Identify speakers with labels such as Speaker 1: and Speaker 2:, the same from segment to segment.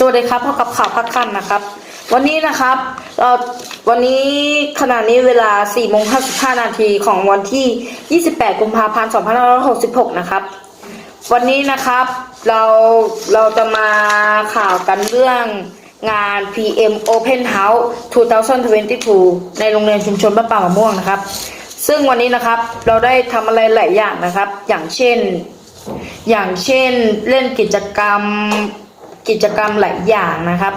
Speaker 1: สวัสดีครับพบกับข่าวพักกันนะครับ วันนี้นะครับเราวันนี้ขณะนี้เวลา4โมง55นาทีของวันที่ 28 กุมภาพันธ์ 2566 นะครับ วันนี้นะครับเราเราจะมาข่าวกันเรื่องงาน PM Open House 2022 ในโรงเรียนชุมชนบ้านป่ามะม่วงนะครับ ซึ่งวันนี้นะครับเราได้ทำอะไรหลายอย่างนะครับ อย่างเช่น อย่างเช่นเล่นกิจกรรม กิจกรรมหลายอย่างนะครับ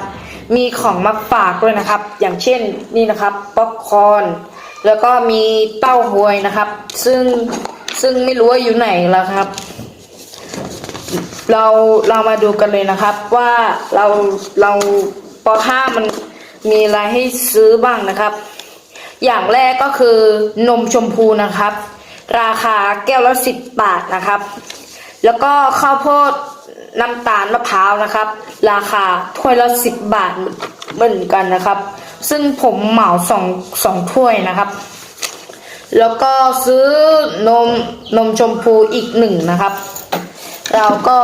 Speaker 1: มีของมาฝากด้วยนะครับ อย่างเช่นนี่นะครับป๊อปคอร์นแล้วก็มีเต้าหวยนะครับ ซึ่งซึ่งไม่รู้ว่าอยู่ไหนแล้วครับ เราเรามาดูกันเลยนะครับ ว่าเราเราป .5 มันมีอะไรให้ซื้อบ้างนะครับ อย่างแรกก็คือนมชมพูนะครับ ราคาแก้วละสิบบาทนะครับ แล้วก็ข้าวโพด น้ำตาลมะพร้าวนะครับ ราคาถ้วยละสิบบาทเหมือนกันนะครับ ซึ่งผมเหมาสองสองถ้วยนะครับ แล้วก็ซื้อนมนมชมพูอีกหนึ่งนะครับ เราก็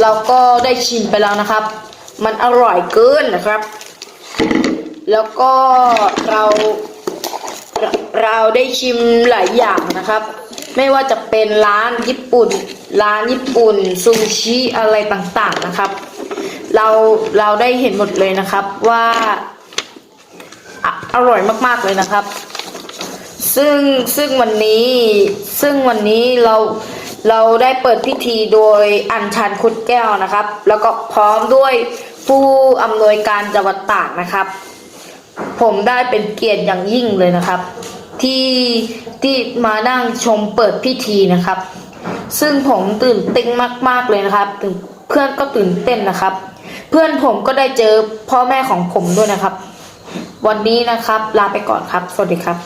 Speaker 1: เราก็ได้ชิมไปแล้วนะครับ มันอร่อยเกินนะครับ แล้วก็เราเราเราได้ชิมหลายอย่างนะครับ ไม่ว่าจะเป็นร้านญี่ปุ่น ร้านญี่ปุ่นซูชิอะไรต่างๆนะครับ เราเราได้เห็นหมดเลยนะครับว่าออร่อยมากๆเลยนะครับ ซึ่งซึ่งวันนี้ซึ่งวันนี้เราเราได้เปิดพิธีโดยอัญชันคุดแก้วนะครับ แล้วก็พร้อมด้วยผู้อำนวยการจังหวัดตากนะครับ ผมได้เป็นเกียรติอย่างยิ่งเลยนะครับ ที่ ที่มานั่งชมเปิดพิธีนะครับ ซึ่งผมตื่นเต้นมาก ๆเลยนะครับเพื่อนก็ตื่นเต้นนะครับ เพื่อนผมก็ได้เจอพ่อแม่ของผมด้วยนะครับ วันนี้นะครับ ลาไปก่อนครับ สวัสดีครับ